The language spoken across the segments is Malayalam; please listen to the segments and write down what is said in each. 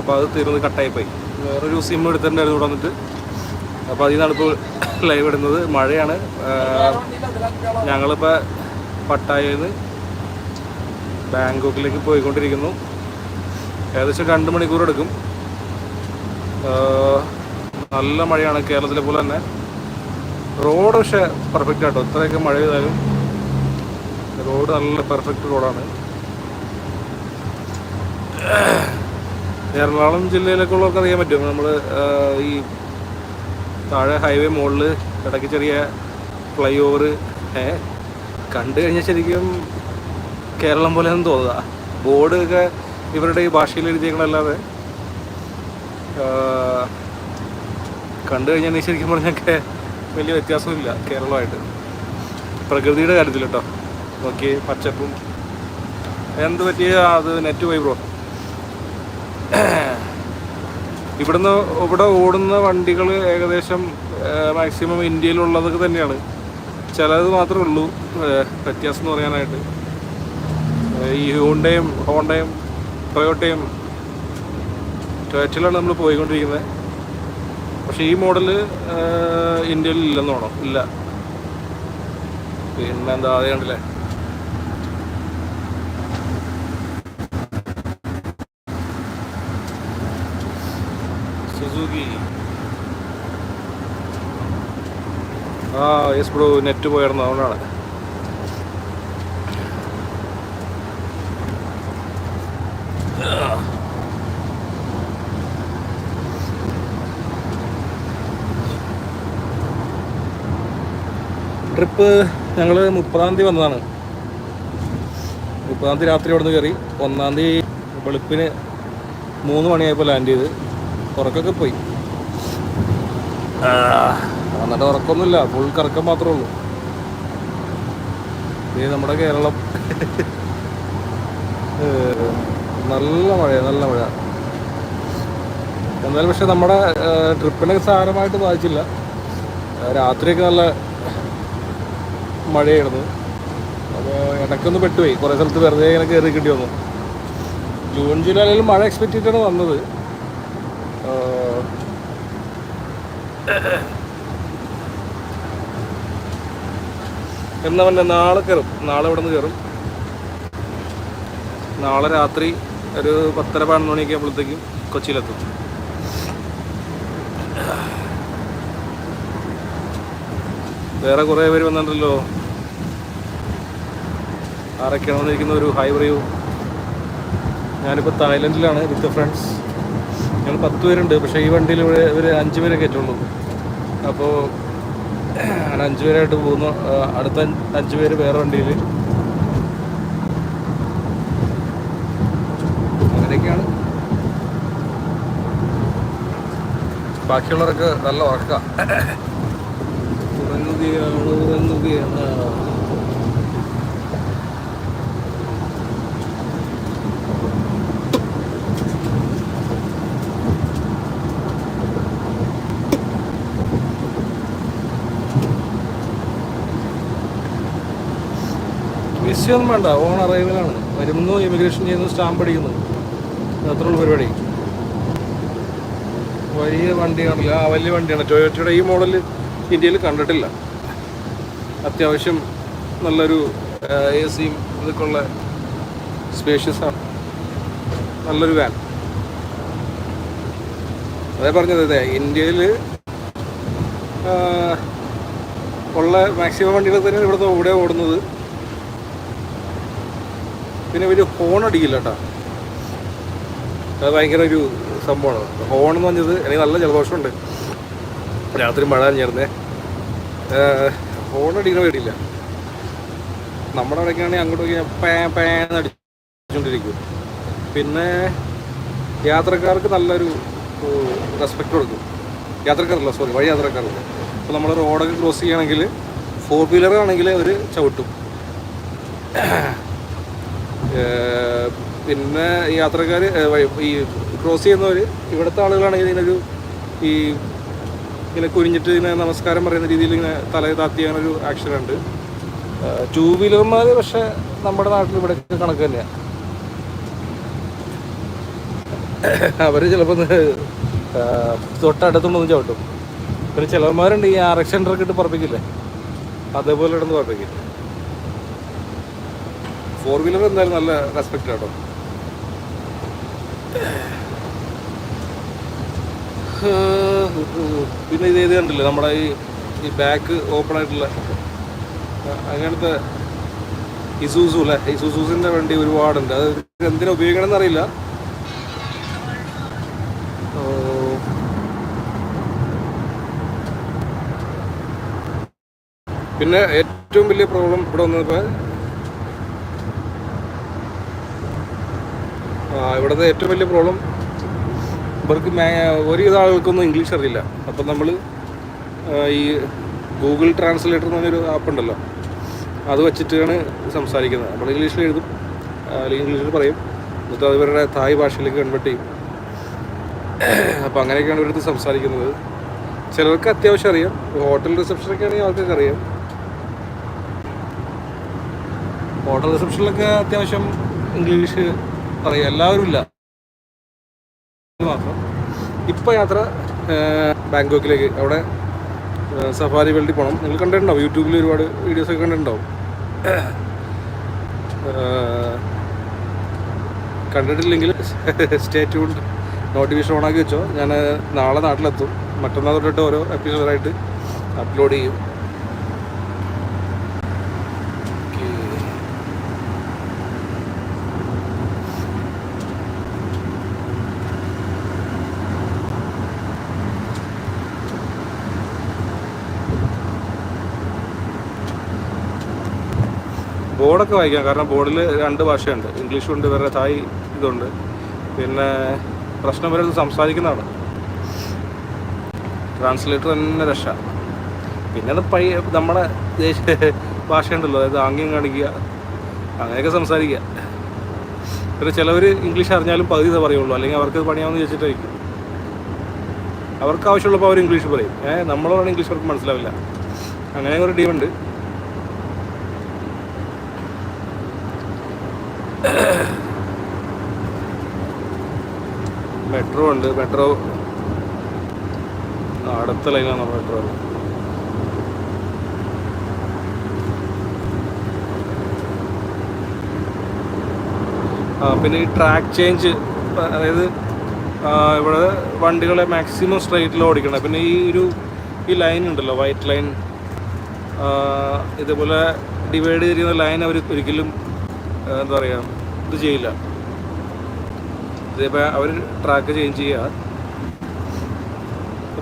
അപ്പോൾ അത് തീർന്ന് കട്ടായിപ്പോയി. വേറൊരു സിം എടുത്തിട്ടുണ്ടായിരുന്നു ഇവിടെ വന്നിട്ട്. അപ്പോൾ അതിൽ നിന്നാണ് ഇപ്പോൾ ലൈവ് ഇടുന്നത്. മഴയാണ്. ഞങ്ങളിപ്പോൾ പട്ടായയിൽ നിന്ന് ബാങ്കോക്കിലേക്ക് പോയിക്കൊണ്ടിരിക്കുന്നു. ഏകദേശം രണ്ട് മണിക്കൂർ എടുക്കും. നല്ല മഴയാണ് കേരളത്തിലെ പോലെ തന്നെ. റോഡ് പക്ഷേ പെർഫെക്റ്റ് ആട്ടോ. ഇത്രയൊക്കെ മഴ പെയ്താലും റോഡ് നല്ല പെർഫെക്റ്റ് റോഡാണ് എറണാകുളം ജില്ലയിലൊക്കെ ഉള്ളവർക്ക് അറിയാൻ പറ്റും. നമ്മൾ ഈ താഴെ ഹൈവേ മുകളിൽ ഇടയ്ക്ക് ചെറിയ ഫ്ലൈ ഓവർ ഏ കണ്ടു കഴിഞ്ഞാൽ ശരിക്കും കേരളം പോലെ ഒന്നും തോന്നുക. ബോർഡ് ഒക്കെ ഇവരുടെ ഈ ഭാഷയിൽ എഴുതിയേക്കണല്ലാതെ കണ്ടു കഴിഞ്ഞാൽ ശരിക്കും പറഞ്ഞൊക്കെ വലിയ വ്യത്യാസമില്ല കേരളമായിട്ട്. പ്രകൃതിയുടെ കാര്യത്തിൽ കേട്ടോ നോക്കി പച്ചപ്പും. എന്ത് പറ്റിയ അത് നെറ്റ് പോയി ബ്രോ. ഇവിടുന്ന് ഇവിടെ ഓടുന്ന വണ്ടികൾ ഏകദേശം മാക്സിമം ഇന്ത്യയിലുള്ളതൊക്കെ തന്നെയാണ്. ചിലത് മാത്രമേ ഉള്ളൂ വ്യത്യാസം എന്ന് പറയാനായിട്ട്. ഈ ഹ്യൂണ്ടയും ഹോണ്ടയും ടൊയോട്ടയും ടൊയറ്റിലാണ് നമ്മൾ പോയിക്കൊണ്ടിരിക്കുന്നത്. പക്ഷേ ഈ മോഡൽ ഇന്ത്യയിൽ ഇല്ലെന്ന് തോന്നണം. ഇല്ല. പിന്നെന്താ അതേ കണ്ടില്ലേ? ആ യെസ് ബ്രോ നെറ്റ് പോയിരുന്നു അതുകൊണ്ടാണ്. ട്രിപ്പ് ഞങ്ങൾ മുപ്പതാം തീയതി വന്നതാണ്. മുപ്പതാം തീയതി രാത്രി അവിടെ നിന്ന് കയറി. ഒന്നാം തീയതി വെളുപ്പിന് മൂന്ന് മണിയായപ്പോൾ ലാൻഡ് ചെയ്ത്. ഉറക്കൊക്കെ പോയി. എന്നിട്ട് ഉറക്കമൊന്നുമില്ല ഫുൾ കറക്കം മാത്രമേ ഉള്ളൂ. ഇത് നമ്മുടെ കേരളം. നല്ല മഴ നല്ല മഴ എന്നാലും പക്ഷെ നമ്മുടെ ട്രിപ്പിനെ സാരമായിട്ട് ബാധിച്ചില്ല. രാത്രിയൊക്കെ നല്ല മഴയായിരുന്നു. അപ്പോൾ ഇടയ്ക്കൊന്ന് പെട്ടുപോയി. കുറേ സ്ഥലത്ത് വെറുതെ ഇങ്ങനെ കയറി കിട്ടി വന്നു. ജൂൺ ജൂലൈ മഴ എക്സ്പെക്ട് ചെയ്തിട്ടാണ് വന്നത്. എന്നാ പറഞ്ഞാൽ നാളെ കയറും നാളെ ഇവിടെ നിന്ന് കയറും നാളെ രാത്രി ഒരു പത്തര പതിനൊന്ന് മണിയൊക്കെ ആകുമ്പോഴത്തേക്കും കൊച്ചിയിലെത്തും. വേറെ കുറേ പേര് വന്നിട്ടുണ്ടല്ലോ. ആരൊക്കെയാണ് വന്നിരിക്കുന്ന ഒരു ഹൈ പറയൂ ഞാനിപ്പോൾ തായ്ലൻഡിലാണ് വിത്ത് ഫ്രണ്ട്സ് ഞങ്ങൾ പത്ത് പേരുണ്ട് പക്ഷേ ഈ വണ്ടിയിൽ ഇവിടെ ഇവർ അഞ്ച് പേരെ കയറ്റുള്ളൂ അപ്പോൾ അങ്ങനെ അഞ്ച് പേരായിട്ട് പോകുന്നു. അടുത്ത അഞ്ച് പേര് വേറെ വണ്ടിയിൽ അങ്ങനെയൊക്കെയാണ്. ബാക്കിയുള്ളവർക്ക് നല്ല ഉറക്കുക വിസയൊന്നും വേണ്ട. ഓൺ അറൈവലാണ്. വരുന്നു ഇമിഗ്രേഷൻ ചെയ്യുന്നു സ്റ്റാമ്പ് അടിക്കുന്നു. അത്രയുള്ള പരിപാടി. വലിയ വണ്ടിയാണല്ലോ ആ വലിയ വണ്ടിയാണ്. ടൊയോറ്റയുടെ ഈ മോഡൽ ഇന്ത്യയിൽ കണ്ടിട്ടില്ല. അത്യാവശ്യം നല്ലൊരു എ സിയും ഇതൊക്കെ ഉള്ള സ്പേഷ്യസ് ആണ്. നല്ലൊരു വാൻ അതേ പറഞ്ഞത് അതെ ഇന്ത്യയിൽ ഉള്ള മാക്സിമം വണ്ടികൾ തന്നെയാണ് ഇവിടുത്തെ ഇവിടെ ഓടുന്നത്. പിന്നെ വലിയ ഹോൺ അടിക്കില്ല കേട്ടോ. അത് ഭയങ്കര ഒരു സംഭവമാണ്. ഹോൺ എന്ന് പറഞ്ഞത് എനിക്ക് നല്ല ജലദോഷമുണ്ട്. രാത്രി മഴ ചേർന്നേ ഹോൺ അടിക്കണ പേടിയില്ല. നമ്മുടെ അവിടെയൊക്കെയാണെങ്കിൽ അങ്ങോട്ട് പോയി പേ പേന്ന് അടിച്ചുകൊണ്ടിരിക്കും പിന്നെ യാത്രക്കാർക്ക് നല്ലൊരു റെസ്പെക്റ്റ് കൊടുക്കും. യാത്രക്കാരല്ല സോറി വഴി യാത്രക്കാർക്ക് അപ്പോൾ നമ്മൾ റോഡൊക്കെ ക്രോസ് ചെയ്യുകയാണെങ്കിൽ ഫോർ വീലർ ആണെങ്കിൽ അവർ ചവിട്ടും. പിന്നെ യാത്രക്കാർ ഈ ക്രോസ് ചെയ്യുന്നവർ ഇവിടുത്തെ ആളുകളാണെങ്കിൽ ഇതിനൊരു ഈ ഇങ്ങനെ കുനിഞ്ഞിട്ട് ഇങ്ങനെ നമസ്കാരം പറയുന്ന രീതിയിൽ ഇങ്ങനെ തല താത്തി ഒരു ആക്ഷൻ ഉണ്ട്. ടൂ വീലർമാർ പക്ഷേ നമ്മുടെ നാട്ടിൽ ഇവിടെ കണക്ക് തന്നെയാണ് അവർ ചിലപ്പോൾ തൊട്ടടുത്തുണ്ടെന്ന് ചവിട്ടും. പിന്നെ ചിലവന്മാരുണ്ട് ഈ ആർ എക്സ് സെന്ററൊക്കെ ഇട്ട് പറപ്പിക്കില്ലേ? അതേപോലെ ഇടുന്ന് പറപ്പിക്കും. ഫോർ വീലർ എന്തായാലും നല്ല റെസ്പെക്റ്റ് കേട്ടോ പിന്നെ ഇത് ഇത് കണ്ടില്ലേ നമ്മുടെ ഈ ഈ ബാക്ക് ഓപ്പൺ ആയിട്ടുള്ള അങ്ങനത്തെ ഇസൂസു അല്ലേ? ഇസൂസൂസിന്റെ വണ്ടി ഒരുപാടുണ്ട്. അത് എന്തിനാ ഉപയോഗിക്കണം എന്നറിയില്ല ഓ. പിന്നെ ഏറ്റവും വലിയ പ്രോബ്ലം ഇവിടെ വന്നപ്പോൾ ഇവിടുത്തെ ഏറ്റവും വലിയ പ്രോബ്ലം ഇവർക്ക് ഒരു ആളുകൾക്കൊന്നും ഇംഗ്ലീഷ് അറിയില്ല. അപ്പം നമ്മൾ ഈ ഗൂഗിൾ ട്രാൻസ്ലേറ്റർ എന്ന് പറഞ്ഞൊരു ആപ്പ് ഉണ്ടല്ലോ. അത് വെച്ചിട്ടാണ് സംസാരിക്കുന്നത്. നമ്മൾ ഇംഗ്ലീഷിൽ എഴുതും. അല്ലെങ്കിൽ ഇംഗ്ലീഷിൽ പറയും. എന്നിട്ട് അത് ഇവരുടെ തായ് ഭാഷയിലേക്ക് കൺവേർട്ട് ചെയ്യും. അപ്പോൾ അങ്ങനെയൊക്കെയാണ് ഇവരടുത്ത് സംസാരിക്കുന്നത്. ചിലർക്ക് അത്യാവശ്യം അറിയാം. ഹോട്ടൽ റിസപ്ഷനൊക്കെ ആണെങ്കിൽ ആൾക്കൊക്കെ അറിയാം. ഹോട്ടൽ റിസപ്ഷനിലൊക്കെ അത്യാവശ്യം ഇംഗ്ലീഷ് അറിയാം എല്ലാവരും ഇല്ല. മാത്രം. ഇപ്പോൾ യാത്ര ബാങ്കോക്കിലേക്ക്. അവിടെ സഫാരി വേൾഡിൽ പോകണം നിങ്ങൾ കണ്ടിട്ടുണ്ടാവും യൂട്യൂബിൽ ഒരുപാട് വീഡിയോസൊക്കെ കണ്ടിട്ടുണ്ടാവും. കണ്ടിട്ടില്ലെങ്കിൽ സ്റ്റേ ട്യൂൺ നോട്ടിഫിക്കേഷൻ ഓണാക്കി വെച്ചോ. ഞാൻ നാളെ നാട്ടിലെത്തും. മറ്റന്നാൾ തൊട്ടിട്ട് ഓരോ എപ്പിസോഡായിട്ട് അപ്ലോഡ് ചെയ്യും. ബോർഡൊക്കെ വായിക്കാം. കാരണം ബോർഡിൽ രണ്ട് ഭാഷയുണ്ട്. ഇംഗ്ലീഷും ഉണ്ട് വേറെ തായ് ഇതുണ്ട്. പിന്നെ പ്രശ്നം വരെ സംസാരിക്കുന്നതാണ്. ട്രാൻസ്ലേറ്റർ തന്നെ രക്ഷ. പിന്നെ അത് പഴയ നമ്മുടെ ദേശീയ ഭാഷയുണ്ടല്ലോ. അതായത് ആംഗ്യം കാണിക്കുക അങ്ങനെയൊക്കെ സംസാരിക്കുക. പിന്നെ ചിലവർ ഇംഗ്ലീഷ് അറിഞ്ഞാലും പകുതി പറയുള്ളൂ. അല്ലെങ്കിൽ അവർക്ക് പണിയാമെന്ന് ചോദിച്ചിട്ടായിരിക്കും അവർക്ക് ആവശ്യമുള്ളപ്പോൾ അവർ ഇംഗ്ലീഷ് പറയും. ഏഹ് നമ്മളോടാണ് ഇംഗ്ലീഷ് അവർക്ക് മനസ്സിലാവില്ല. അങ്ങനെ ഒരു ടീമുണ്ട്. മെട്രോ ഉണ്ട്. മെട്രോ അടുത്ത ലൈനാണ് മെട്രോ ആ പിന്നെ ഈ ട്രാക്ക് ചേഞ്ച് അതായത് ഇവിടെ വണ്ടികളെ മാക്സിമം സ്ട്രൈറ്റിൽ ഓടിക്കണം. പിന്നെ ഈ ഒരു ഈ ലൈൻ ഉണ്ടല്ലോ വൈറ്റ് ലൈൻ ഇതേപോലെ ഡിവൈഡ് ചെയ്യുന്ന ലൈൻ അവർ ഒരിക്കലും എന്താ പറയുക ഇത് ചെയ്യില്ല. ഇതിപ്പോൾ അവർ ട്രാക്ക് ചേഞ്ച് ചെയ്യുക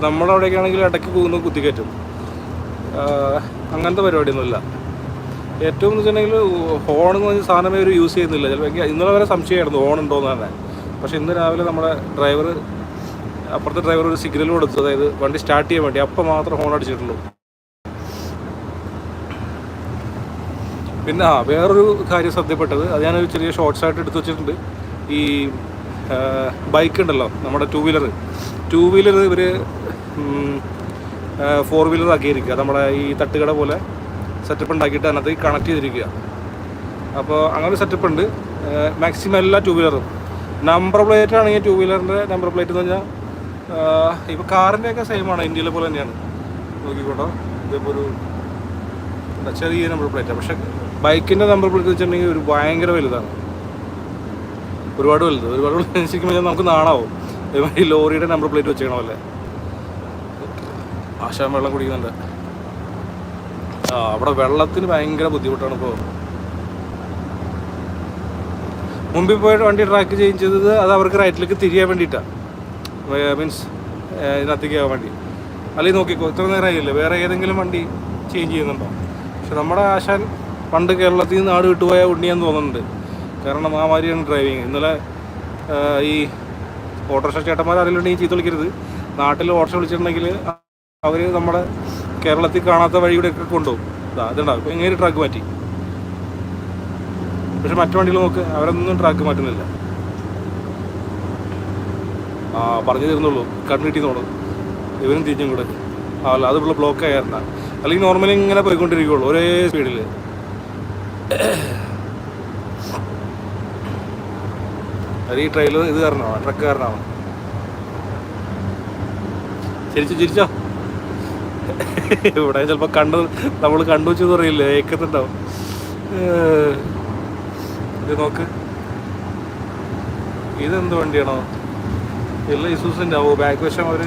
നമ്മുടെ അവിടെയൊക്കെ ആണെങ്കിൽ ഇടയ്ക്ക് പോകുന്നു കുത്തിക്കറ്റും അങ്ങനത്തെ പരിപാടിയൊന്നുമില്ല. ഏറ്റവും എന്ന് വെച്ചിട്ടുണ്ടെങ്കിൽ ഹോൺ എന്ന് പറഞ്ഞ സാധനമേ ഒരു യൂസ് ചെയ്യുന്നില്ല. ചിലപ്പോൾ ഇന്നലെ വരെ സംശയമായിരുന്നു ഹോൺ ഉണ്ടോ എന്ന് തന്നെ. പക്ഷേ ഇന്ന് രാവിലെ നമ്മുടെ ഡ്രൈവർ അപ്പുറത്തെ ഡ്രൈവർ ഒരു സിഗ്നൽ കൊടുത്തു. അതായത് വണ്ടി സ്റ്റാർട്ട് ചെയ്യാൻ വേണ്ടി. അപ്പം മാത്രം ഹോൺ അടിച്ചിട്ടുള്ളൂ. പിന്നെ ആ വേറൊരു കാര്യം ശ്രദ്ധപ്പെട്ടത് അത് ഞാനൊരു ചെറിയ ഷോർട്സ് ആയിട്ട് എടുത്തു വെച്ചിട്ടുണ്ട്. ഈ ബൈക്ക് ഉണ്ടല്ലോ നമ്മുടെ ടൂ വീലർ ടൂ വീലർ ഇവർ ഫോർ വീലർ ആക്കിയിരിക്കുക. നമ്മുടെ ഈ തട്ടുകട പോലെ സെറ്റപ്പ് ഉണ്ടാക്കിയിട്ട് അതിനകത്ത് കണക്ട് ചെയ്തിരിക്കുക. അപ്പോൾ അങ്ങനെ ഒരു സെറ്റപ്പ് ഉണ്ട്. മാക്സിമം എല്ലാ ടൂ വീലറും നമ്പർ പ്ലേറ്റ് ആണെങ്കിൽ ടൂ വീലറിന്റെ നമ്പർ പ്ലേറ്റ് എന്ന് പറഞ്ഞാൽ ഇപ്പോൾ കാറിന്റെയൊക്കെ സെയിം ആണ്. ഇന്ത്യയിലെ പോലെ തന്നെയാണ്. നോക്കിക്കോട്ടോ. ഇതിപ്പോൾ ഒരു ചെറിയ നമ്പർ പ്ലേറ്റാണ് പക്ഷേ ബൈക്കിന്റെ നമ്പർ പ്ലേറ്റ് വെച്ചിട്ടുണ്ടെങ്കിൽ ഒരു ഭയങ്കര വലുതാണ്. ഒരുപാട് വലുത് ഒരുപാട് ശരിക്കും നമുക്ക് നാണാവും. ഈ ലോറിയുടെ നമ്പർ പ്ലേറ്റ് വെച്ചേക്കണമല്ലേ ആശാൻ വെള്ളം കുടിക്കുന്നുണ്ട്. ആ അവിടെ വെള്ളത്തിന് ഭയങ്കര ബുദ്ധിമുട്ടാണ് ഇപ്പോൾ മുമ്പിൽ പോയിട്ട് വണ്ടി ട്രാക്ക് ചേഞ്ച് ചെയ്തത് അത് അവർക്ക് റൈറ്റിലേക്ക് തിരിയാൻ വേണ്ടിയിട്ടാണ് മീൻസ് ഇതിനകത്തേക്ക് വേണ്ടി. അല്ലെങ്കിൽ നോക്കിക്കോ ഇത്ര നേരം ആയില്ലേ വേറെ ഏതെങ്കിലും വണ്ടി ചേഞ്ച് ചെയ്യുന്നുണ്ടോ? പക്ഷെ നമ്മുടെ ആശാൻ പണ്ട് കേരളത്തിൽ നിന്ന് നാട് വിട്ടുപോയ ഉണ്ണിയെന്ന് തോന്നുന്നുണ്ട്. കാരണം ആ മാതിരിയാണ് ഡ്രൈവിങ് ഇന്നലെ ഈ ഓട്ടോറിക്ഷ ചേട്ടന്മാർ ആരെങ്കിലും ചീത്ത വിളിക്കരുത്. നാട്ടിൽ ഓട്ടോ വിളിച്ചിട്ടുണ്ടെങ്കിൽ അവർ നമ്മുടെ കേരളത്തിൽ കാണാത്ത വഴിയുടെ ഒക്കെ കൊണ്ടുപോകും. അതുണ്ടാവും ഇതുണ്ടാവും ഇപ്പം എങ്ങനെ ട്രാക്ക് മാറ്റി. പക്ഷെ മറ്റു വണ്ടികൾ നോക്ക് അവരൊന്നും ട്രാക്ക് മാറ്റുന്നില്ല. ആ പറഞ്ഞു തരുന്നുള്ളൂ കണ്ണ് കിട്ടിയെന്നുള്ളൂ ഇവരും തിരിഞ്ഞും കൂടെ അല്ല അത് ബ്ലോക്ക് ആയിരുന്ന അല്ലെങ്കിൽ നോർമലി ഇങ്ങനെ പോയിക്കൊണ്ടിരിക്കുള്ളൂ ഒരേ സ്പീഡിൽ അത് ഈ ട്രെയിലർ ഇത് കാരണമാണ് ട്രക്ക് കാരണമാണ് ചിരിച്ചോ ചിരിച്ചോ? ഇവിടെ ചിലപ്പോൾ കണ്ടു നമ്മൾ കണ്ടു വെച്ചെന്ന് പറയില്ലേ ഏക്കത്തുണ്ടാവും. ഇത് നോക്ക്. ഇതെന്ത് വണ്ടിയാണോ? ഇല്ല ഇസൂസിന്റെ ആവോ ബാക്ക് വശം അവർ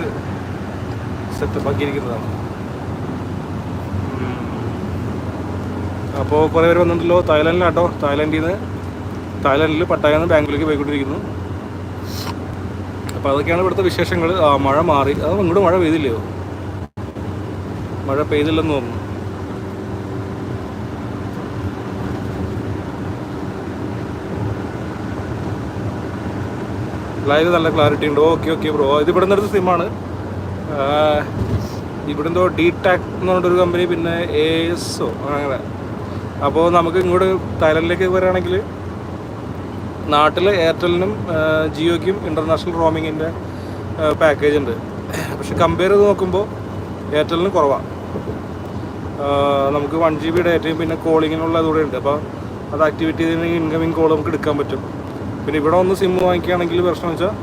സെറ്റപ്പ് ആക്കിയിരിക്കുന്നതാണ്. അപ്പോൾ കുറേ പേര് വന്നിട്ടുണ്ടല്ലോ തായ്ലാൻഡിലാട്ടോ തായ്ലാൻഡിൽ നിന്ന് തായ്ലാൻഡിൽ പട്ടായ നിന്ന് ബാംഗ്ലൂരിലേക്ക് പോയിക്കൊണ്ടിരിക്കുന്നു. അപ്പോൾ അതൊക്കെയാണ് ഇവിടുത്തെ വിശേഷങ്ങൾ മഴ മാറി. അത് ഇങ്ങോട്ട് മഴ പെയ്തില്ലയോ? മഴ പെയ്തില്ലെന്ന് തോന്നുന്നു. ലൈവ് നല്ല ക്ലാരിറ്റി ഉണ്ട്. ഓക്കെ ഓക്കെ ബ്രോ ഇത് ഇവിടെ നിന്നൊരു സിമ്മാണ് ഇവിടെ എന്തോ ഡി ടാക് എന്ന് പറഞ്ഞൊരു കമ്പനി പിന്നെ എ എസ് ഒ അങ്ങനെ. അപ്പോൾ നമുക്ക് ഇങ്ങോട്ട് തായ്ലൻഡിലേക്ക് വരികയാണെങ്കിൽ നാട്ടിൽ എയർടെലിനും ജിയോയ്ക്കും ഇന്റർനാഷണൽ റോമിങ്ങിന്റെ പാക്കേജ് ഉണ്ട്. പക്ഷെ കമ്പയർ ചെയ്ത് നോക്കുമ്പോൾ എയർടെലിന് കുറവാണ് നമുക്ക് വൺ ജി ബി ഡേറ്റയും പിന്നെ കോളിങ്ങിനുള്ള അതുകൂടെ ഉണ്ട്. അപ്പോൾ അത് ആക്ടിവേറ്റ് ചെയ്തിട്ടുണ്ടെങ്കിൽ ഇൻകമിങ് കോൾ നമുക്ക് എടുക്കാൻ പറ്റും. പിന്നെ ഇവിടെ ഒന്ന് സിം വാങ്ങിക്കുകയാണെങ്കിൽ പ്രശ്നം വെച്ചാൽ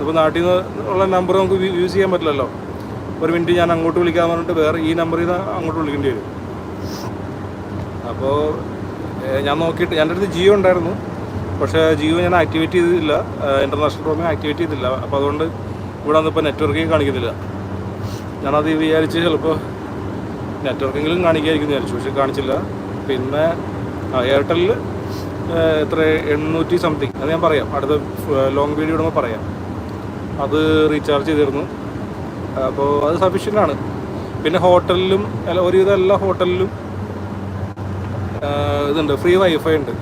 ഇപ്പോൾ നാട്ടിൽ നിന്ന് ഉള്ള നമ്പർ നമുക്ക് യൂസ് ചെയ്യാൻ പറ്റില്ലല്ലോ. ഒരു മിനിറ്റ് ഞാൻ അങ്ങോട്ട് വിളിക്കാൻ പറഞ്ഞിട്ട് വേറെ ഈ നമ്പറിൽ നിന്ന് അങ്ങോട്ട് വിളിക്കേണ്ടി വരും. അപ്പോൾ ഞാൻ നോക്കിയിട്ട് എന്റെ അടുത്ത് ജിയോ ഉണ്ടായിരുന്നു. പക്ഷേ ജിയോ ഞാൻ ആക്ടിവേറ്റ് ചെയ്തില്ല ഇന്റർനാഷണൽ റോമിങ് ആക്ടിവേറ്റ് ചെയ്തില്ല അപ്പോൾ അതുകൊണ്ട് ഇവിടെ വന്നിപ്പോൾ നെറ്റ്വർക്കിങ് കാണിക്കുന്നില്ല. ഞാനത് വിചാരിച്ച് ചിലപ്പോൾ നെറ്റ്വർക്കെങ്കിലും കാണിക്കായിരിക്കും വിചാരിച്ചു. പക്ഷെ കാണിച്ചില്ല. പിന്നെ എയർടെല്ലിൽ എത്ര എണ്ണൂറ്റി സംതിങ് അത് ഞാൻ പറയാം. അടുത്ത ലോങ് വീഡിയോ ഇടുമ്പോൾ പറയാം. അത് റീചാർജ് ചെയ്തിരുന്നു. അപ്പോൾ അത് സഫീഷ്യന്റ് ആണ്. പിന്നെ ഹോട്ടലിലും ഒരുവിധം എല്ലാ ഹോട്ടലിലും ഇതുണ്ട് ഫ്രീ വൈഫൈ ഉണ്ട്.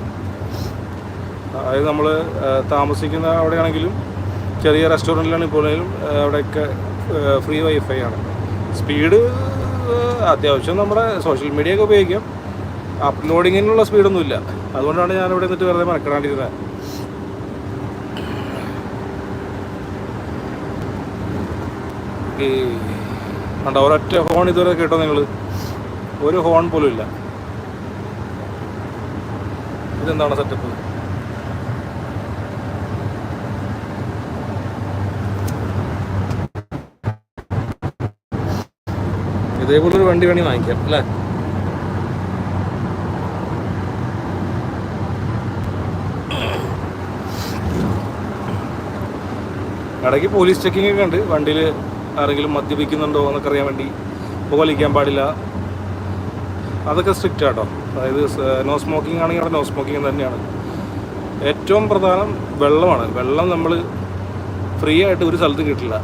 അതായത് നമ്മൾ താമസിക്കുന്ന അവിടെയാണെങ്കിലും ചെറിയ റെസ്റ്റോറന്റിലാണ് പോലും അവിടെയൊക്കെ ഫ്രീ വൈഫൈ ആണ്. സ്പീഡ് അത്യാവശ്യം നമ്മുടെ സോഷ്യൽ മീഡിയ ഒക്കെ ഉപയോഗിക്കാം. അപ്ലോഡിങ്ങിനുള്ള സ്പീഡൊന്നുമില്ല അതുകൊണ്ടാണ് ഞാൻ ഇവിടെ നിന്നിട്ട് വെറുതെ മറക്കണാണ്ടിരുന്നത് ഈ കണ്ട ഒരൊറ്റ ഹോൺ ഇതുവരെ കേട്ടോ നിങ്ങൾ ഒരു ഹോൺ പോലും ഇല്ല. ഇതെന്താണ് സെറ്റപ്പ് ഇതേപോലൊരു വണ്ടി വേണി വാങ്ങിക്കാം അല്ലേ? ഇടയ്ക്ക് പോലീസ് ചെക്കിംഗ് ഒക്കെ ഉണ്ട്. വണ്ടിയിൽ ആരെങ്കിലും മദ്യപിക്കുന്നുണ്ടോ എന്നൊക്കെ അറിയാൻ വേണ്ടി പുകവലിക്കാൻ പാടില്ല. അതൊക്കെ സ്ട്രിക്റ്റ് ആട്ടോ അതായത് നോ സ്മോക്കിംഗ് ആണെങ്കിൽ അവിടെ നോ സ്മോക്കിംഗ് തന്നെയാണ്. ഏറ്റവും പ്രധാനം വെള്ളമാണ്. വെള്ളം നമ്മൾ ഫ്രീ ആയിട്ട് ഒരു സ്ഥലത്തും കിട്ടില്ല.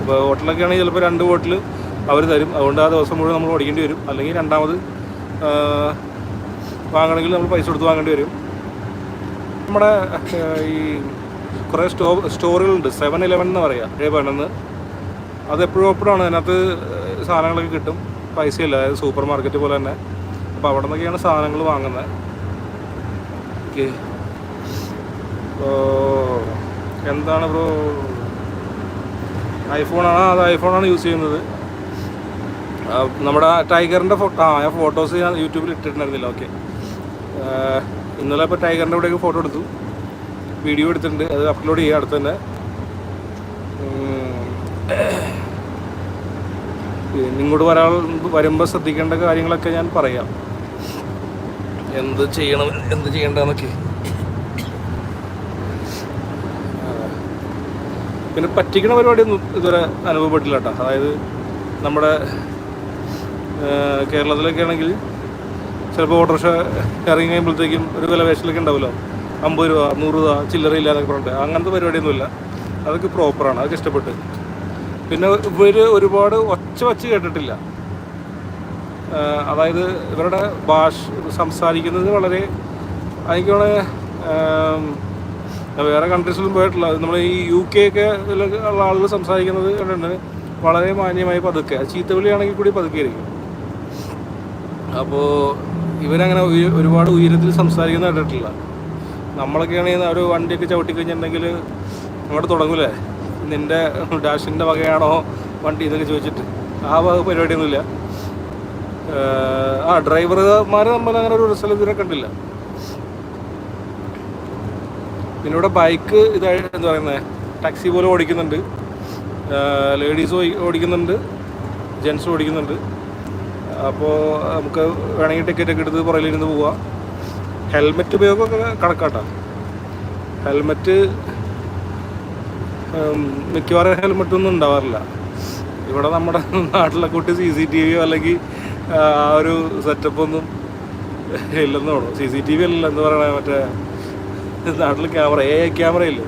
ഇപ്പോൾ ഹോട്ടലൊക്കെ ആണെങ്കിൽ ചിലപ്പോൾ രണ്ട് ബോട്ടിൽ അവർ തരും. അതുകൊണ്ട് ആ ദിവസം മുഴുവൻ നമ്മൾ ഓടിക്കേണ്ടി വരും. അല്ലെങ്കിൽ രണ്ടാമത് വാങ്ങണമെങ്കിൽ നമ്മൾ പൈസ കൊടുത്ത് വാങ്ങേണ്ടി വരും. നമ്മുടെ ഈ കുറേ സ്റ്റോ സ്റ്റോറുകളുണ്ട്. സെവൻ ഇലവൻ എന്ന് പറയാം. ഏഴ് അത് എപ്പോഴും എപ്പോഴാണ് അതിനകത്ത് സാധനങ്ങളൊക്കെ കിട്ടും. പൈസയില്ല. അതായത് സൂപ്പർ മാർക്കറ്റ് പോലെ തന്നെ. അപ്പോൾ അവിടെ നിന്നൊക്കെയാണ് സാധനങ്ങൾ വാങ്ങുന്നത്. ഓക്കെ. എന്താണ് ബ്രോ? ഐഫോണാണ് അത് ഐഫോണാണ് യൂസ് ചെയ്യുന്നത്. നമ്മുടെ ടൈഗറിന്റെ ഫോട്ടോ ആ ഞാൻ ഫോട്ടോസ് ഞാൻ യൂട്യൂബിൽ ഇട്ടിട്ടുണ്ടായിരുന്നില്ല. ഓക്കെ. ഇന്നലെ ഇപ്പോൾ ടൈഗറിന്റെ ഇവിടെയൊക്കെ ഫോട്ടോ എടുത്തു. വീഡിയോ എടുത്തിട്ടുണ്ട്. അത് അപ്ലോഡ് ചെയ്യുക അടുത്ത് തന്നെ. ഇങ്ങോട്ട് വരാൾ വരുമ്പോൾ ശ്രദ്ധിക്കേണ്ട കാര്യങ്ങളൊക്കെ ഞാൻ പറയാം. എന്ത് ചെയ്യണം എന്ത് ചെയ്യണ്ടെന്നൊക്കെ പിന്നെ പറ്റിക്കണ പരിപാടിയൊന്നും ഇതുവരെ അനുഭവപ്പെട്ടില്ല കേട്ടോ അതായത് നമ്മുടെ കേരളത്തിലൊക്കെ ആണെങ്കിൽ ചിലപ്പോൾ ഓട്ടോറിക്ഷ ഇറങ്ങി കഴിയുമ്പോഴത്തേക്കും ഒരു വില വേഷത്തിലൊക്കെ ഉണ്ടാവുമല്ലോ. അമ്പത് രൂപ നൂറ് രൂപ ചില്ലറ ഇല്ലാന്നൊക്കെ പറഞ്ഞിട്ട്. അങ്ങനത്തെ പരിപാടിയൊന്നുമില്ല. അതൊക്കെ പ്രോപ്പറാണ് അതൊക്കെ ഇഷ്ടപ്പെട്ട്. പിന്നെ ഇവർ ഒരുപാട് ഒച്ച വച്ച് കേട്ടിട്ടില്ല. അതായത് ഇവരുടെ ഭാഷ സംസാരിക്കുന്നത് വളരെ എനിക്കാണ് വേറെ കൺട്രീസിലും പോയിട്ടില്ല. നമ്മൾ ഈ യു കെ ഒക്കെ ഉള്ള ആളുകൾ സംസാരിക്കുന്നത് കണ്ടിട്ടുണ്ട്. വളരെ മാന്യമായി പതുക്കെ. ചീത്തവിളിയാണെങ്കിൽ കൂടി പതുക്കെ ആയിരിക്കും അപ്പോൾ ഇവരങ്ങനെ ഒരുപാട് ഉയരത്തിൽ സംസാരിക്കുന്ന കേട്ടിട്ടില്ല നമ്മളൊക്കെ ആണെങ്കിൽ ഒരു വണ്ടിയൊക്കെ ചവിട്ടി കഴിഞ്ഞിട്ടുണ്ടെങ്കിൽ അങ്ങോട്ട് തുടങ്ങൂലേ? നിന്റെ ഡാഷിന്റെ വകയാണോ വണ്ടി ഇതൊക്കെ ചോദിച്ചിട്ട്. ആ പരിപാടിയൊന്നുമില്ല. ആ ഡ്രൈവർമാർ നമ്മൾ അങ്ങനെ ഒരു സ്ഥലം ഇതിനെ കണ്ടില്ല. പിന്നെ ഇവിടെ ബൈക്ക് ഇതായി എന്താ പറയുന്നത് ടാക്സി പോലെ ഓടിക്കുന്നുണ്ട്. Ladies ഓടിക്കുന്നുണ്ട് gents ഓടിക്കുന്നുണ്ട്. അപ്പോൾ നമുക്ക് വേണമെങ്കിൽ ടിക്കറ്റ് ഒക്കെ എടുത്ത് പുറകിലിരുന്ന് പോവാം. ഹെൽമെറ്റ് ഉപയോഗമൊക്കെ കണക്കാട്ടോ. ഹെൽമെറ്റ് മിക്കവാറും ഹെൽമെറ്റ് ഒന്നും ഉണ്ടാവാറില്ല. ഇവിടെ നമ്മുടെ നാട്ടിലെ കൂട്ടി സി സി ടി വിയോ അല്ലെങ്കിൽ ആ ഒരു സെറ്റപ്പ് ഒന്നും ഇല്ലെന്ന് തോന്നുന്നു സി സി ടി വി അല്ലല്ലോ എന്ന് പറയണ മറ്റേ നാട്ടിൽ ക്യാമറ ഏ ക്യാമറ ഇല്ലേ?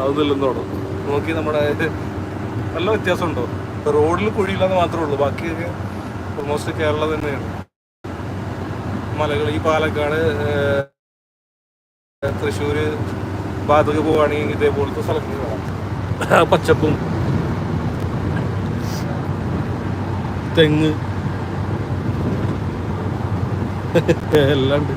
അതൊന്നും ഇല്ലെന്ന് തോന്നുന്നു നോക്കി നമ്മുടെ നല്ല വ്യത്യാസമുണ്ടോ? റോഡിൽ കുഴിയില്ലാന്ന് മാത്രമേ ഉള്ളൂ. ബാക്കിയൊക്കെ ഓൾമോസ്റ്റ് കേരള തന്നെയാണ്. മലകൾ ഈ പാലക്കാട് തൃശ്ശൂർ ഭാഗത്തൊക്കെ പോവുകയാണെങ്കിൽ ഇതേപോലത്തെ സ്ഥലങ്ങൾ കാണാം. പച്ചപ്പും തെങ്ങ് എല്ലാം ഉണ്ട്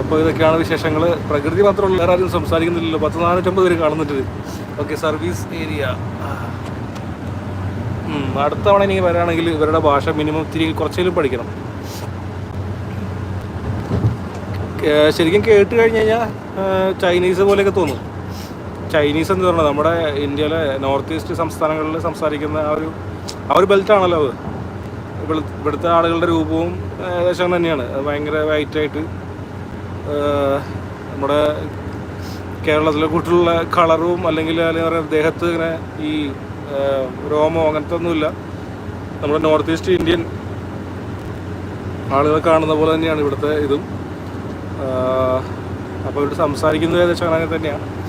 അപ്പോൾ ഇതൊക്കെയാണ് വിശേഷങ്ങൾ പ്രകൃതി മാത്രമല്ല വേറെ ആരും സംസാരിക്കുന്നില്ലല്ലോ. പത്ത് നാനൂറ്റമ്പത് പേര് കാണുന്നുണ്ട് ഓക്കെ സർവീസ് ഏരിയ. അടുത്ത തവണ ഇനി വരാണെങ്കിൽ ഇവരുടെ ഭാഷ മിനിമം ഇത്തിരി കുറച്ചെങ്കിലും പഠിക്കണം. ശരിക്കും കേട്ട് കഴിഞ്ഞ് കഴിഞ്ഞാൽ ചൈനീസ് പോലെയൊക്കെ തോന്നും. ചൈനീസ് എന്ന് പറഞ്ഞാൽ നമ്മുടെ ഇന്ത്യയിലെ നോർത്ത് ഈസ്റ്റ് സംസ്ഥാനങ്ങളിൽ സംസാരിക്കുന്ന ആ ഒരു ആ ഒരു ബെൽറ്റാണല്ലോ അത്. ഇവിടു- ഇവിടുത്തെ ആളുകളുടെ രൂപവും ഏകദേശം തന്നെയാണ്. അത് ഭയങ്കര വൈറ്റായിട്ട് നമ്മുടെ കേരളത്തിലെ കൂട്ടുള്ള കളറും അല്ലെങ്കിൽ അല്ലെങ്കിൽ പറയുക ദേഹത്ത് ഇങ്ങനെ ഈ രോമോ അങ്ങനത്തെ ഒന്നുമില്ല. നമ്മുടെ നോർത്ത് ഈസ്റ്റ് ഇന്ത്യൻ ആളുകൾ കാണുന്ന പോലെ തന്നെയാണ് ഇവിടുത്തെ ഇതും. അപ്പോൾ ഇവർ സംസാരിക്കുന്നത് ഏകദേശം അങ്ങനെ തന്നെയാണ്.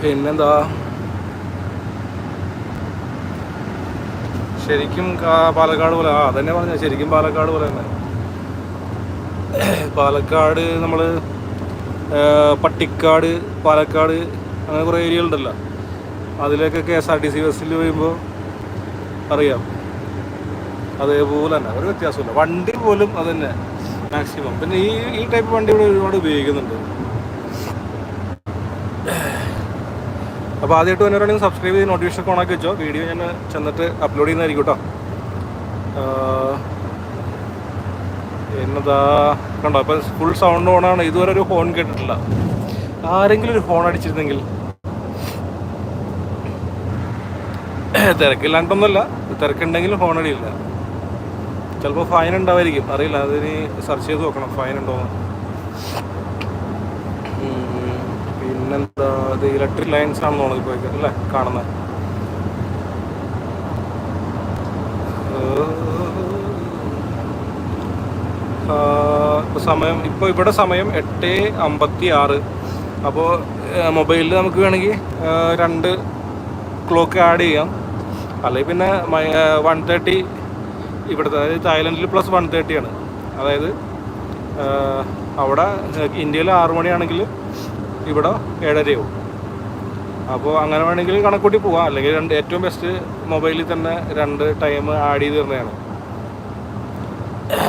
പിന്നെന്താ? ശരിക്കും പാലക്കാട് പോലെ ആ അതന്നെ പറഞ്ഞ. ശരിക്കും പാലക്കാട് പോലെ തന്നെ. പാലക്കാട് നമ്മൾ പട്ടിക്കാട് പാലക്കാട് അങ്ങനെ കുറേ ഏരിയകളുണ്ടല്ലോ അതിലേക്ക് K S R T C ബസ്സിൽ വരുമ്പോൾ അറിയാം. അതേപോലെ തന്നെ ഒരു വ്യത്യാസമില്ല വണ്ടി പോലും അതന്നെ തന്നെ മാക്സിമം. പിന്നെ ഈ ഈ ടൈപ്പ് വണ്ടി ഇവിടെ ഒരുപാട് ഉപയോഗിക്കുന്നുണ്ട്. അപ്പോൾ ആദ്യമായിട്ട് വന്നവരാണെങ്കിൽ സബ്സ്ക്രൈബ് ചെയ്ത് നോട്ടിഫിക്കേഷൻ ഓണാക്കി വെച്ചോ. വീഡിയോ ഞാൻ ചെന്നിട്ട് അപ്ലോഡ് ചെയ്യുന്നതായിരിക്കും കേട്ടോ. എന്നതാ കണ്ടോ അപ്പം ഫുൾ സൗണ്ട് ഓണാണ് ഇതുവരെ ഒരു ഫോൺ കേട്ടിട്ടില്ല. ആരെങ്കിലും ഒരു ഫോൺ അടിച്ചിരുന്നെങ്കിൽ. തിരക്കില്ലാണ്ടൊന്നുമല്ല തിരക്കുണ്ടെങ്കിലും ഫോൺ അടിയില്ല. ചിലപ്പോൾ ഫൈൻ ഉണ്ടാവായിരിക്കും. അറിയില്ല. അതിന് സെർച്ച് ചെയ്ത് നോക്കണം. ഫൈൻ ഉണ്ടോന്ന്. ഉം, പിന്നെന്താ ഇത് ഇലക്ട്രിക് ലൈൻസ് ആണെന്ന് തോന്നുന്നു ഇപ്പോൾ അല്ലേ? കാണുന്നത് ഇപ്പോൾ സമയം ഇപ്പോൾ ഇവിടെ സമയം എട്ട് അമ്പത്തി ആറ് അപ്പോൾ മൊബൈലിൽ നമുക്ക് വേണമെങ്കിൽ രണ്ട് ക്ലോക്ക് ആഡ് ചെയ്യാം. അല്ലെങ്കിൽ പിന്നെ വൺ തേർട്ടി ഇവിടുത്തെ അതായത് തായ്ലൻഡിൽ പ്ലസ് വൺ തേർട്ടിയാണ് അതായത് അവിടെ ഇന്ത്യയിൽ ആറു മണിയാണെങ്കിൽ ഇവിടെ ഏഴരയാവും അപ്പോൾ അങ്ങനെ വേണമെങ്കിൽ കണക്കൂട്ടി പോവാം. അല്ലെങ്കിൽ രണ്ട് ഏറ്റവും ബെസ്റ്റ് മൊബൈലിൽ തന്നെ രണ്ട് ടൈം ആഡ് ചെയ്ത് തരുന്നതാണ്.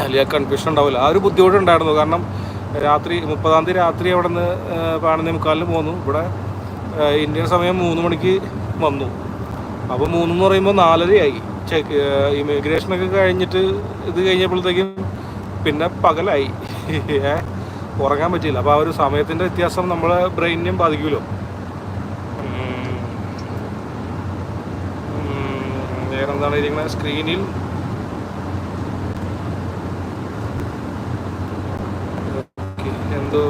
അല്ലെ കൺഫ്യൂഷൻ ഉണ്ടാവില്ല. ആ ഒരു ബുദ്ധിമുട്ടുണ്ടായിരുന്നു കാരണം രാത്രി മുപ്പതാം തീയതി രാത്രി അവിടെ നിന്ന് പതിനൊന്നേ മുക്കാലിന് പോന്നു. ഇവിടെ ഇന്ത്യൻ സമയം മൂന്ന് മണിക്ക് വന്നു. അപ്പോൾ മൂന്നെന്ന് പറയുമ്പോൾ നാലരയായി. ചെക്ക് ഇമിഗ്രേഷനൊക്കെ കഴിഞ്ഞിട്ട് ഇത് കഴിഞ്ഞപ്പോഴത്തേക്കും പിന്നെ പകലായി. ഏ, ഉറങ്ങാൻ പറ്റിയില്ല. അപ്പോൾ ആ ഒരു സമയത്തിന്റെ വ്യത്യാസം നമ്മളെ ബ്രെയിനിനെയും ബാധിക്കുമല്ലോ വേറെന്താണ് ഇരിക്കുന്നത് സ്ക്രീനിൽ. എന്തോ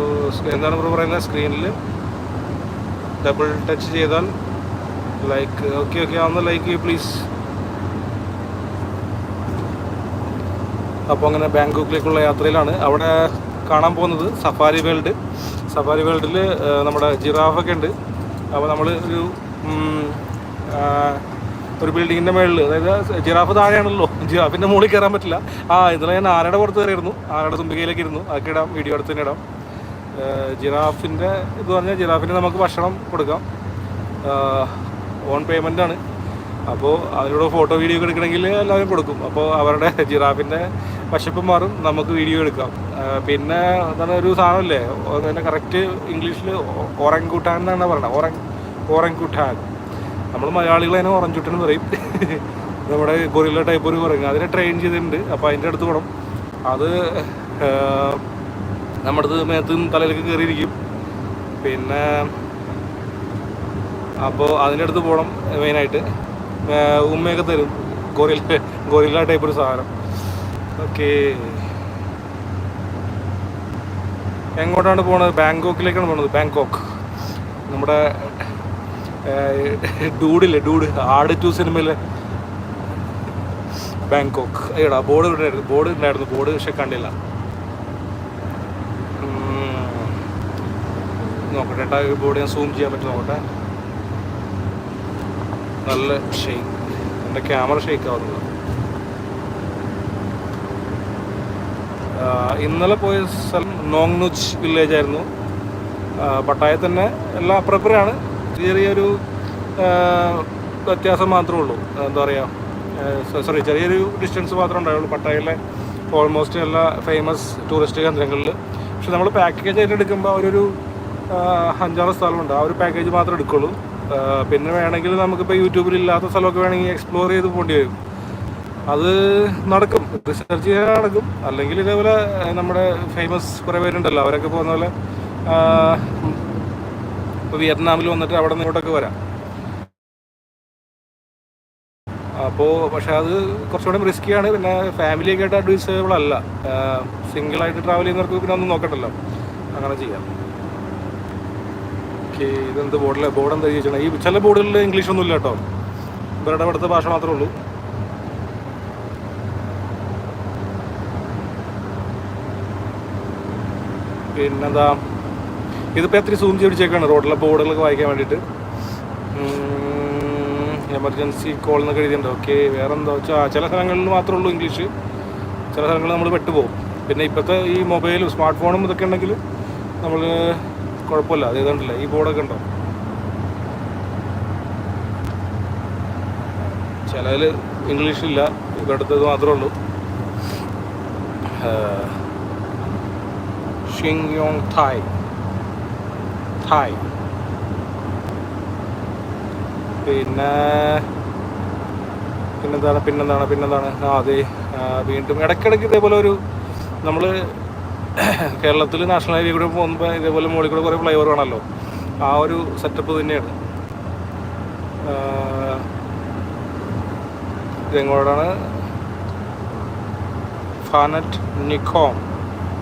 എന്താണ് ഇപ്പോൾ പറയുന്നത് സ്ക്രീനിൽ ഡബിൾ ടച്ച് ചെയ്താൽ ലൈക്ക് ഓക്കെ ഓക്കെ ഒന്ന് ലൈക്ക് ചെയ്യൂ പ്ലീസ്. അപ്പോൾ അങ്ങനെ ബാങ്കോക്കിലേക്കുള്ള യാത്രയിലാണ്. അവിടെ കാണാൻ പോകുന്നത് സഫാരി വേൾഡ് സഫാരി വേൾഡിൽ നമ്മുടെ ജിറാഫൊക്കെ ഉണ്ട്. അപ്പോൾ നമ്മൾ ഒരു ഒരു ബിൽഡിങ്ങിന്റെ മുകളിൽ അതായത് ജിറാഫ് താഴെയാണല്ലോ. ജിറാഫിന്റെ മുകളിൽ കയറാൻ പറ്റില്ല. ആ ഇന്നലെ ഞാൻ ആനയുടെ പുറത്ത് കയറിയിരുന്നു. ആനയുടെ തുമ്പികയിലേക്ക് ഇരുന്നു അതൊക്കെ ഇടാം വീഡിയോ എടുത്ത് തന്നെ ഇടാം ജിറാഫിന്റെ ഇത് പറഞ്ഞാൽ ജിറാഫിന് നമുക്ക് ഭക്ഷണം കൊടുക്കാം. ഓൺ പേയ്മെന്റ് ആണ്. അപ്പോൾ അതിലൂടെ ഫോട്ടോ വീഡിയോ ഒക്കെ എടുക്കണമെങ്കിൽ എല്ലാവരും കൊടുക്കും. അപ്പോൾ അവരുടെ ജിറാഫിന്റെ വശപ്പം മാറും നമുക്ക് വീഡിയോ എടുക്കാം. പിന്നെ എന്താണ് ഒരു സാധനമല്ലേ? അതിന്റെ കറക്റ്റ് ഇംഗ്ലീഷിൽ ഓറങ്കുട്ടാൻ എന്നാണ് പറയുന്നത്. ഓറങ് ഓറങ്കുട്ടാൻ നമ്മൾ മലയാളികൾ അതിനെ ഓറഞ്ചുട്ടൻ പറയും. നമ്മുടെ ഗൊറില്ല ടൈപ്പ് ഒരു കുറയും അതിനെ ട്രെയിൻ ചെയ്തിട്ടുണ്ട്. അപ്പോൾ അതിന്റെ അടുത്ത് പോകണം അത് നമ്മുടെ മേത്തും തലയിലേക്ക് കയറിയിരിക്കും പിന്നെ അപ്പോൾ അതിന്റെ അടുത്ത് പോകണം മെയിനായിട്ട് ഉമ്മയൊക്കെ തരും. ഗൊറില്ല ഗൊറില്ല ടൈപ്പ് ഒരു സാധനം. ഓക്കെ. എങ്ങോട്ടാണ് പോണത്? ബാങ്കോക്കിലേക്കാണ് പോണത്. ബാങ്കോക്ക്. നമ്മുടെ ഡൂഡില്ലേ? ഡൂഡ്. ആട് ടു സിനിമയിലെ ബാങ്കോക്ക്. അയ്യടാ ബോർഡ് ഉണ്ടായിരുന്നു ബോർഡ് ഉണ്ടായിരുന്നു. ബോർഡ് പക്ഷെ കണ്ടില്ല. നോക്കട്ടെ ഏട്ടാ ഈ ബോർഡ് ഞാൻ സൂം ചെയ്യാൻ പറ്റും നോക്കട്ടെ. നല്ല ഷെയ്ക്ക്. എന്റെ ക്യാമറ ഷെയ്ക്ക് ആവുന്നത് ഇന്നലെ പോയ സ്ഥലം നോങ്നുച്ച് വില്ലേജ് ആയിരുന്നു. പട്ടായ തന്നെ എല്ലാം അപ്പുറപ്പുറയാണ്. ചെറിയൊരു വ്യത്യാസം മാത്രമേ ഉള്ളൂ. എന്താ പറയുക സോറി ചെറിയൊരു ഡിസ്റ്റൻസ് മാത്രമേ ഉണ്ടായുള്ളൂ. പട്ടായയിലെ ഓൾമോസ്റ്റ് എല്ലാ ഫേമസ് ടൂറിസ്റ്റ് കേന്ദ്രങ്ങളിൽ. പക്ഷെ നമ്മൾ പാക്കേജ് ആയിട്ട് എടുക്കുമ്പോൾ അവരൊരു അഞ്ചാറ് സ്ഥലമുണ്ട്. ആ ഒരു പാക്കേജ് മാത്രമേ എടുക്കുള്ളൂ. പിന്നെ വേണമെങ്കിൽ നമുക്കിപ്പോൾ യൂട്യൂബിൽ ഇല്ലാത്ത സ്ഥലമൊക്കെ വേണമെങ്കിൽ എക്സ്പ്ലോർ ചെയ്ത് പോകേണ്ടി വരും. അത് നടക്കും. റിസർച്ച് ചെയ്യാൻ നടക്കും. അല്ലെങ്കിൽ ഇതേപോലെ നമ്മുടെ ഫേമസ് കുറേ പേരുണ്ടല്ലോ. അവരൊക്കെ പോകുന്ന പോലെ ഇപ്പോൾ വിയറ്റ്നാമിൽ വന്നിട്ട് അവിടെ നിന്ന് ഇങ്ങോട്ടൊക്കെ വരാം. അപ്പോൾ പക്ഷെ അത് കുറച്ചുകൂടെ റിസ്ക്കിയാണ് പിന്നെ ഫാമിലിയൊക്കെ ആയിട്ട് അഡ്വൈസബിൾ അല്ല. സിംഗിൾ ആയിട്ട് ട്രാവൽ ചെയ്യുന്നവർക്ക് പിന്നെ ഒന്നും നോക്കണ്ടല്ലോ. അങ്ങനെ ചെയ്യാം. ഓക്കെ ഇതെന്ത് ബോർഡിലെ ബോർഡ് എന്താ ചോദിച്ചാൽ ഈ ചില ബോർഡുകളിൽ ഇംഗ്ലീഷ് ഒന്നും ഇല്ല കേട്ടോ. ഇവരുടെ അവിടുത്തെ ഭാഷ മാത്രമേ ഉള്ളൂ. പിന്നെന്താ ഇതിപ്പോൾ എത്ര സൂം ചെയ്ത് വെച്ചേക്കാണ് റോഡിലെ ബോർഡുകളൊക്കെ വായിക്കാൻ വേണ്ടിയിട്ട്? എമർജൻസി കോൾ എന്നൊക്കെ എഴുതിയിട്ടുണ്ട്. ഓക്കെ വേറെ എന്താ വെച്ചാൽ ചില സ്ഥലങ്ങളിൽ മാത്രമേ ഉള്ളൂ ഇംഗ്ലീഷ്. ചില സ്ഥലങ്ങളിൽ നമ്മൾ പെട്ടുപോകും. പിന്നെ ഇപ്പോഴത്തെ ഈ മൊബൈലും സ്മാർട്ട് ഫോണും ഇതൊക്കെ ഉണ്ടെങ്കിൽ നമ്മൾ കുഴപ്പമില്ല. അത് ഏതാണ്ടല്ലേ? ഈ ബോർഡൊക്കെ ഉണ്ടോ? ചിലതിൽ ഇംഗ്ലീഷില്ല. ഇവിടുത്തത് മാത്രമേ ഉള്ളൂ. ഷിങ്യോങ് തായ് തായ് പിന്നെ പിന്നെന്താണ് പിന്നെന്താണ് പിന്നെന്താണ്? ആ അതെ. വീണ്ടും ഇടയ്ക്കിടയ്ക്ക് ഇതേപോലെ ഒരു നമ്മൾ കേരളത്തിൽ നാഷണൽ ഹൈവേ കൂടെ പോകുമ്പോൾ ഇതേപോലെ മുകളിൽ കൂടെ കുറേ ഫ്ലൈ ഓവർ ആണല്ലോ ആ ഒരു സെറ്റപ്പ് തന്നെയാണ്. ഇതെങ്ങോടാണ് ഫാനറ്റ് നിക്കോം.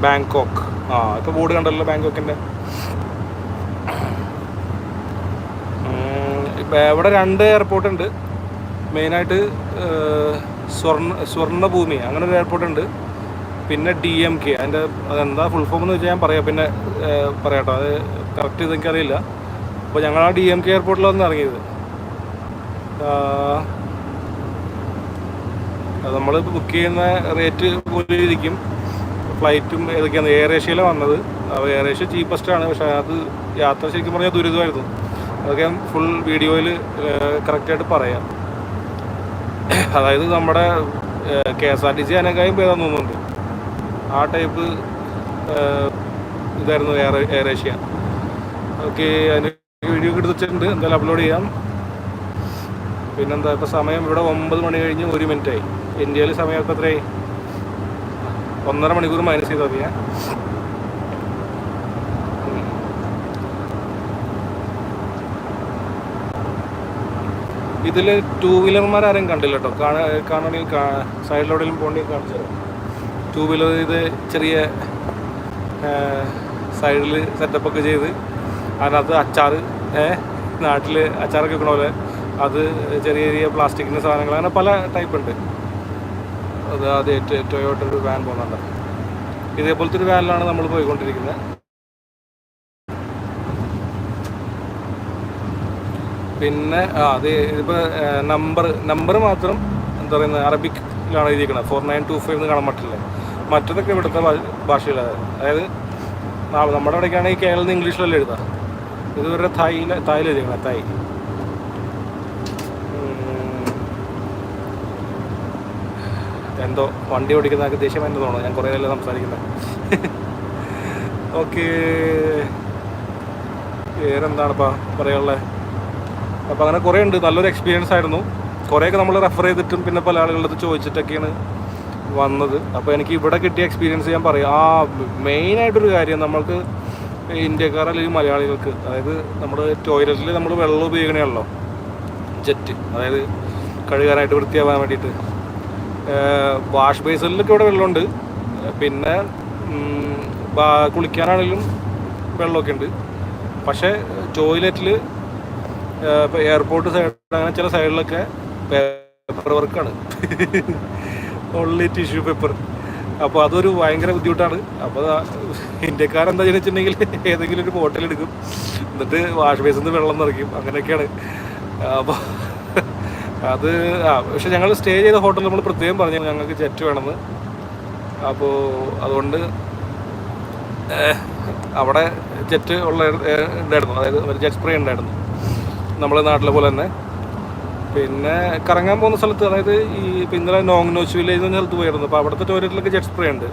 ബാങ്കോക്ക്. ആ ഇപ്പോൾ ബോർഡ് കണ്ടല്ലോ ബാങ്കോക്കിന്റെ ഇപ്പൊ ഇവിടെ രണ്ട് എയർപോർട്ട് ഉണ്ട്. മെയിനായിട്ട് സ്വർണ സ്വർണഭൂമി അങ്ങനെ ഒരു എയർപോർട്ട് ഉണ്ട്. പിന്നെ ഡി എം കെ അതിന്റെ അതെന്താ ഫുൾ ഫോം എന്ന് വെച്ചാൽ ഞാൻ പറയാം. പിന്നെ പറയാട്ടോ അത് കറക്റ്റ് ഇത് എനിക്കറിയില്ല. അപ്പോൾ ഞങ്ങൾ ആ ഡി എം കെ എയർപോർട്ടിലാണ് ഇറങ്ങിയത്. നമ്മൾ ബുക്ക് ചെയ്യുന്ന റേറ്റ് പോലെ ഇരിക്കും ഫ്ലൈറ്റും ഏതൊക്കെയാണ്? എയർ ഏഷ്യയിലെ വന്നത്. അപ്പോൾ എയർ ഏഷ്യ ചീപ്പസ്റ്റ് ആണ്. പക്ഷേ അത് യാത്ര ശരിക്കും പറഞ്ഞാൽ ദുരിതമായിരുന്നു. അതൊക്കെ ഫുൾ വീഡിയോയിൽ കറക്റ്റായിട്ട് പറയാം. അതായത് നമ്മുടെ K S R T C അതിനേക്കാളും ഭേദം തോന്നുന്നുണ്ട്. ആ ടൈപ്പ് ഇതായിരുന്നു എയർ എയർ ഏഷ്യ ഓക്കെ അതിന്റെ വീഡിയോ എടുത്ത് വെച്ചിട്ടുണ്ട് എന്തായാലും അപ്ലോഡ് ചെയ്യാം. പിന്നെന്താ ഇപ്പോൾ സമയം ഇവിടെ ഒമ്പത് മണി കഴിഞ്ഞ് ഒരു മിനിറ്റായി ഇന്ത്യയിൽ സമയം ഇപ്പോൾ എത്രയായി ഒന്നര മണിക്കൂർ മൈനസ് ചെയ്താൽ മതി ഇതിൽ ടൂ വീലർമാർ ആരെയും കണ്ടില്ല കേട്ടോ കാണാ കാണണമെങ്കിൽ സൈഡിലെവിടെയും പോകണമെങ്കിൽ കാണിച്ചു തരാം ടൂ വീലർ ഇത് ചെറിയ സൈഡിൽ സെറ്റപ്പൊക്കെ ചെയ്ത് അതിനകത്ത് അച്ചാർ നാട്ടിൽ അച്ചാറൊക്കെ വെക്കണ പോലെ അത് ചെറിയ ചെറിയ പ്ലാസ്റ്റിക്കിന്റെ സാധനങ്ങൾ അങ്ങനെ പല ടൈപ്പ് ഉണ്ട്. അത് ടൊയോട്ട ഒരു വാൻ പോകുന്നുണ്ട് ഇതേപോലത്തെ ഒരു വാനിലാണ് നമ്മൾ പോയിക്കൊണ്ടിരിക്കുന്നത്. പിന്നെ അത് ഇതിപ്പോൾ നമ്പർ നമ്പർ മാത്രം എന്താ പറയുന്നത് അറബിക്കിലാണ് എഴുതിയിരിക്കുന്നത്. ഫോർ നയൻ ടു ഫൈവ് എന്ന് കാണാൻ പറ്റില്ല. മറ്റതൊക്കെ ഇവിടുത്തെ ഭാഷയിലാണ് അതായത് നമ്മുടെ അവിടേക്കാണെങ്കിൽ കേരളത്തിൽ ഇംഗ്ലീഷിലല്ലേ എഴുതാം ഇതുവരെ തായിൽ തായിൽ എഴുതിയിരിക്കണം തായ് എന്തോ വണ്ടി ഓടിക്കുന്നതൊക്കെ ദേഷ്യം എന്നെ തോന്നുന്നു. ഞാൻ കുറേ നല്ല സംസാരിക്കുന്നത് ഓക്കെ. വേറെന്താണിപ്പാ പറയാനുള്ളത് അപ്പോൾ അങ്ങനെ കുറേ ഉണ്ട് നല്ലൊരു എക്സ്പീരിയൻസ് ആയിരുന്നു. കുറേയൊക്കെ നമ്മൾ റെഫർ ചെയ്തിട്ടും പിന്നെ പല ആളുകളടുത്ത് ചോദിച്ചിട്ടൊക്കെയാണ് വന്നത്. അപ്പോൾ എനിക്ക് ഇവിടെ കിട്ടിയ എക്സ്പീരിയൻസ് ഞാൻ പറയാം. ആ മെയിനായിട്ടൊരു കാര്യം നമ്മൾക്ക് ഇന്ത്യക്കാർ അല്ലെങ്കിൽ മലയാളികൾക്ക് അതായത് നമ്മൾ ടോയ്ലറ്റിൽ നമ്മൾ വെള്ളം ഉപയോഗിക്കണമല്ലോ ജെറ്റ് അതായത് കഴുകാനായിട്ട് വൃത്തിയാവാൻ വേണ്ടിയിട്ട്. വാഷ് ബേസിലൊക്കെ ഇവിടെ വെള്ളമുണ്ട്. പിന്നെ കുളിക്കാനാണെങ്കിലും വെള്ളമൊക്കെ ഉണ്ട്. പക്ഷേ ടോയ്ലറ്റിൽ ഇപ്പോൾ എയർപോർട്ട് സൈഡ് അങ്ങനെ ചില സൈഡിലൊക്കെ പേപ്പർ വർക്കാണ്. ഓൺലി ടിഷ്യൂ പേപ്പർ അപ്പോൾ അതൊരു ഭയങ്കര ബുദ്ധിമുട്ടാണ്. അപ്പോൾ ഇന്ത്യക്കാരെന്താ ചെയ്യുന്നുവെച്ചിട്ടുണ്ടെങ്കിൽ ഏതെങ്കിലും ഒരു ബോട്ടിൽ എടുക്കും. എന്നിട്ട് വാഷ് ബേസിൽ നിന്ന് വെള്ളം നിറയ്ക്കും. അങ്ങനെയൊക്കെയാണ്. അപ്പോൾ അത് ആ പക്ഷെ ഞങ്ങൾ സ്റ്റേ ചെയ്ത ഹോട്ടൽ നമ്മൾ പ്രത്യേകം പറഞ്ഞു ഞങ്ങൾക്ക് ജെറ്റ് വേണമെന്ന്. അപ്പോൾ അതുകൊണ്ട് അവിടെ ജെറ്റ് ഉള്ള ഉണ്ടായിരുന്നു. അതായത് ഒരു ജെറ്റ് സ്പ്രേ ഉണ്ടായിരുന്നു. നമ്മളെ നാട്ടിലെ പോലെ തന്നെ. പിന്നെ കറങ്ങാൻ പോകുന്ന സ്ഥലത്ത് അതായത് ഈ പിന്നലെ നോങ് നോച്ച് വില്ലേജ് എന്ന സ്ഥലത്ത് പോയിരുന്നു. അപ്പോൾ അവിടുത്തെ ടോയ്ലറ്റിലൊക്കെ ജെറ്റ് സ്പ്രേ ഉണ്ട്.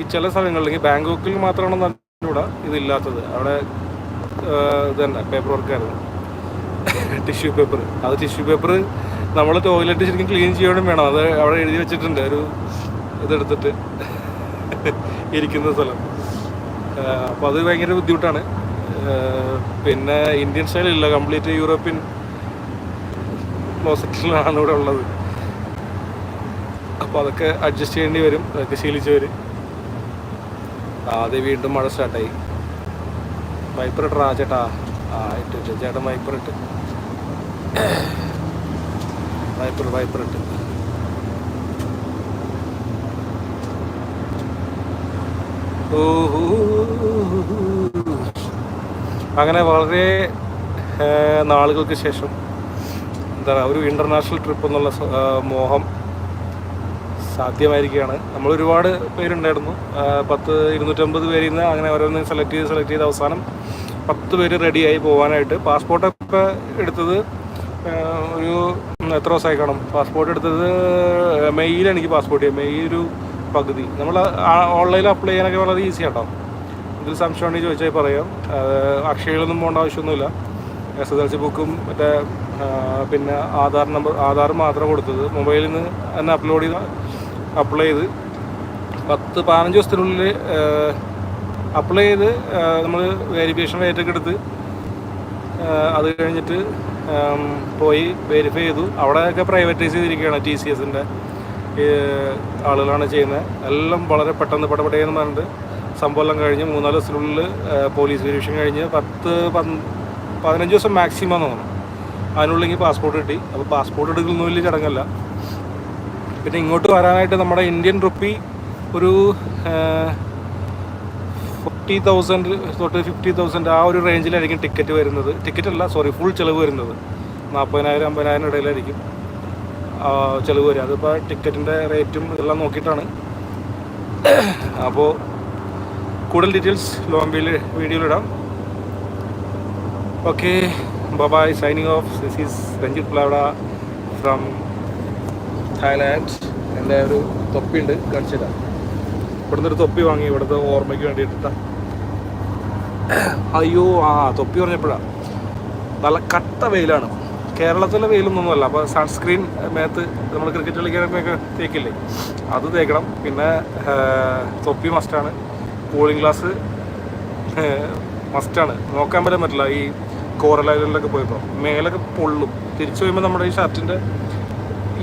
ഈ ചില സ്ഥലങ്ങളിൽ ബാങ്കോക്കിൽ മാത്രമാണ് ഇവിടെ ഇതില്ലാത്തത്. അവിടെ ഇതന്നെ ഇത് തന്നെ പേപ്പർ വർക്കായിരുന്നു. Tissue paper. അത് ടിഷ്യൂ പേപ്പർ നമ്മൾ ടോയ്ലറ്റ് ശരിക്കും ക്ലീൻ ചെയ്യണം വേണം. അത് അവിടെ എഴുതി വെച്ചിട്ടുണ്ട്. ഒരു ഇതെടുത്തിട്ട് ഇരിക്കുന്ന സ്ഥലം. അപ്പോൾ അത് ഭയങ്കര ബുദ്ധിമുട്ടാണ്. പിന്നെ ഇന്ത്യൻ സ്റ്റൈലില്ല കംപ്ലീറ്റ് യൂറോപ്യൻ ക്ലോസറ്റിലാണ് ഇവിടെ ഉള്ളത്. അപ്പോൾ അതൊക്കെ അഡ്ജസ്റ്റ് ചെയ്യേണ്ടി വരും. അതൊക്കെ ശീലിച്ചവർ ആദ്യം വീണ്ടും മഴ സ്റ്റാർട്ടായി വൈപ്പർ ഇട്ടാ ചേട്ടാ. ആ ഇട്ട് ചേട്ടൻ വൈപ്പർ ഇട്ട്. വൈപ്പർ വൈപ്പർ ഇട്ട്. അങ്ങനെ വളരെ നാളുകൾക്ക് ശേഷം എന്താ ഒരു ഇന്റർനാഷണൽ ട്രിപ്പ് എന്നുള്ള മോഹം സാധ്യമായിരിക്കുകയാണ്. നമ്മൾ ഒരുപാട് പേരുണ്ടായിരുന്നു. പത്ത് ഇരുന്നൂറ്റമ്പത് പേരിൽ നിന്ന് അങ്ങനെ ഓരോന്ന് സെലക്ട് ചെയ്ത് സെലക്ട് ചെയ്ത് അവസാനം പത്ത് പേര് റെഡിയായി പോകാനായിട്ട് പാസ്പോർട്ടൊക്കെ എടുത്തത് ഒരു എത്ര ദിവസമായി കാണും? പാസ്പോർട്ട് എടുത്തത് മെയ്യിൽ എനിക്ക് പാസ്പോർട്ട് മെയ് ഒരു പകുതി. നമ്മൾ ഓൺലൈനിൽ അപ്ലൈ ചെയ്യാനൊക്കെ വളരെ ഈസി ആട്ടോ. ഇതിൽ സംശയം ഉണ്ടെങ്കിൽ ചോദിച്ചാൽ പറയാം. അക്ഷയയിലൊന്നും പോകേണ്ട ആവശ്യമൊന്നുമില്ല. എസ് എസ് എൽ സി ബുക്കും മറ്റേ പിന്നെ ആധാർ നമ്പർ ആധാർ മാത്രം കൊടുത്തത്. മൊബൈലിൽ നിന്ന് തന്നെ അപ്ലോഡ് ചെയ്ത് അപ്ലൈ ചെയ്ത് പത്ത് പതിനഞ്ച് ദിവസത്തിനുള്ളിൽ അപ്ലൈ ചെയ്ത് നമ്മൾ വെരിഫിക്കേഷൻ ഏറ്റൊക്കെ എടുത്ത് അത് കഴിഞ്ഞിട്ട് പോയി വെരിഫൈ ചെയ്തു. അവിടെയൊക്കെ പ്രൈവറ്റൈസ് ചെയ്തിരിക്കുകയാണ് ടി സി എസിന്റെ ആളുകളാണ് ചെയ്യുന്നത്. എല്ലാം വളരെ പെട്ടെന്ന് പടപടയെന്ന് പറഞ്ഞിട്ട് സംഭവം എല്ലാം കഴിഞ്ഞ് മൂന്നാൽ ദിവസത്തിനുള്ളിൽ പോലീസ് വെരിഫിക്കേഷൻ കഴിഞ്ഞ് പത്ത് പതിനഞ്ച് ദിവസം മാക്സിമം തോന്നുന്നു. അതിനുള്ളിൽ പാസ്പോർട്ട് കിട്ടി. അപ്പോൾ പാസ്പോർട്ട് എടുക്കുന്ന വലിയ ചടങ്ങല്ല. പിന്നെ ഇങ്ങോട്ട് വരാനായിട്ട് നമ്മുടെ ഇന്ത്യൻ റുപ്പി ഒരു ഫോർട്ടി തൗസൻഡ് തൊട്ട് ഫിഫ്റ്റി തൗസൻഡ് ആ ഒരു റേഞ്ചിലായിരിക്കും ടിക്കറ്റ് വരുന്നത്. ടിക്കറ്റ് അല്ല സോറി ഫുൾ ചിലവ് വരുന്നത്. നാൽപ്പതിനായിരം അമ്പതിനായിരം ഇടയിലായിരിക്കും ചിലവ് വരിക. അതിപ്പോൾ ടിക്കറ്റിന്റെ റേറ്റും ഇതെല്ലാം നോക്കിയിട്ടാണ്. അപ്പോൾ കൂടുതൽ details long വീഡിയോയിലിടാം okay bye bye signing off this is Ranjith Plavada from Thailand എന്റെ ഒരു തൊപ്പിയുണ്ട് കാണിച്ചില്ല ഇവിടുന്ന് ഒരു തൊപ്പി വാങ്ങി ഇവിടുത്തെ ഓർമ്മയ്ക്ക് വേണ്ടിയിട്ടാ അയ്യോ ആ തൊപ്പി പറഞ്ഞപ്പോഴാണ് നല്ല കട്ട വെയിലാണ്. കേരളത്തിലെ വെയിലൊന്നുമല്ല. അപ്പോൾ സൺസ്ക്രീൻ മേത്ത് നമ്മൾ ക്രിക്കറ്റ് കളിക്കാനൊക്കെ തേക്കില്ലേ? അത് തേക്കണം. പിന്നെ തൊപ്പി മസ്റ്റാണ് കൂളിംഗ് ഗ്ലാസ് മസ്റ്റാണ് നോക്കാൻ പറ്റാൻ പറ്റില്ല. ഈ കോറൽ ഐലൻഡിലൊക്കെ പോയപ്പോൾ മേലൊക്കെ പൊള്ളും. തിരിച്ചു കഴിയുമ്പോൾ നമ്മുടെ ഈ ഷർട്ടിന്റെ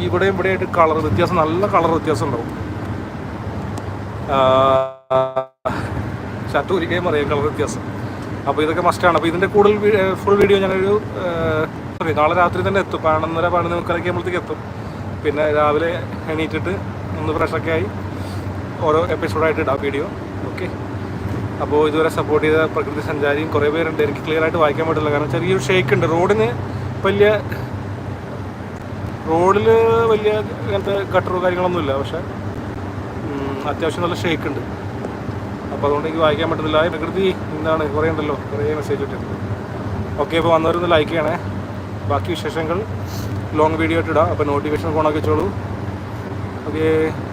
ഇവിടെ ആയിട്ട് കളർ വ്യത്യാസം. നല്ല കളർ വ്യത്യാസം ഉണ്ടാവും. ഷർട്ട് ഒരിക്കലും അറിയാം കളർ വ്യത്യാസം. അപ്പോൾ ഇതൊക്കെ മസ്റ്റാണ് അപ്പോൾ ഇതിന്റെ കൂടുതൽ ഫുൾ വീഡിയോ ഞാനൊരു സോറി നാളെ രാത്രി തന്നെ എത്തും. പതിനൊന്നര പതിനൊന്ന് മുക്കാലൊക്കെ ആകുമ്പോഴത്തേക്ക് എത്തും. പിന്നെ രാവിലെ എണീറ്റിട്ട് ഒന്ന് ഫ്രഷൊക്കെ ആയി ഓരോ എപ്പിസോഡായിട്ട് ഇടാം വീഡിയോ ഓക്കെ അപ്പോൾ ഇതുവരെ സപ്പോർട്ട് ചെയ്ത പ്രകൃതി സഞ്ചാരിയും കുറേ പേരുണ്ട്. എനിക്ക് ക്ലിയർ ആയിട്ട് വായിക്കാൻ പറ്റില്ല കാരണം ചെറിയൊരു ഷേക്ക് ഉണ്ട്. റോഡിന് വലിയ റോഡിൽ വലിയ ഇങ്ങനത്തെ ഗട്ടറോ കാര്യങ്ങളൊന്നുമില്ല. പക്ഷേ അത്യാവശ്യം നല്ല ഷേക്ക് ഉണ്ട്. അപ്പോൾ അതുകൊണ്ട് എനിക്ക് വായിക്കാൻ പറ്റുന്നില്ല പ്രകൃതി എന്താണ് കുറേ ഉണ്ടല്ലോ. കുറേ മെസ്സേജ് ഇട്ടിട്ടുണ്ട്. ഓക്കെ അപ്പോൾ വന്നവരൊന്ന് ലൈക്ക് ചെയ്യണേ. ബാക്കി വിശേഷങ്ങൾ ലോങ് വീഡിയോ ആയിട്ട് ഇടാം. അപ്പോൾ നോട്ടിഫിക്കേഷൻ ഫോണൊക്കെ വെച്ചോളൂ. Okay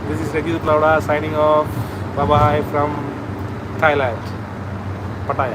this is Rajith Plavada signing off bye bye from Thailand Pattaya.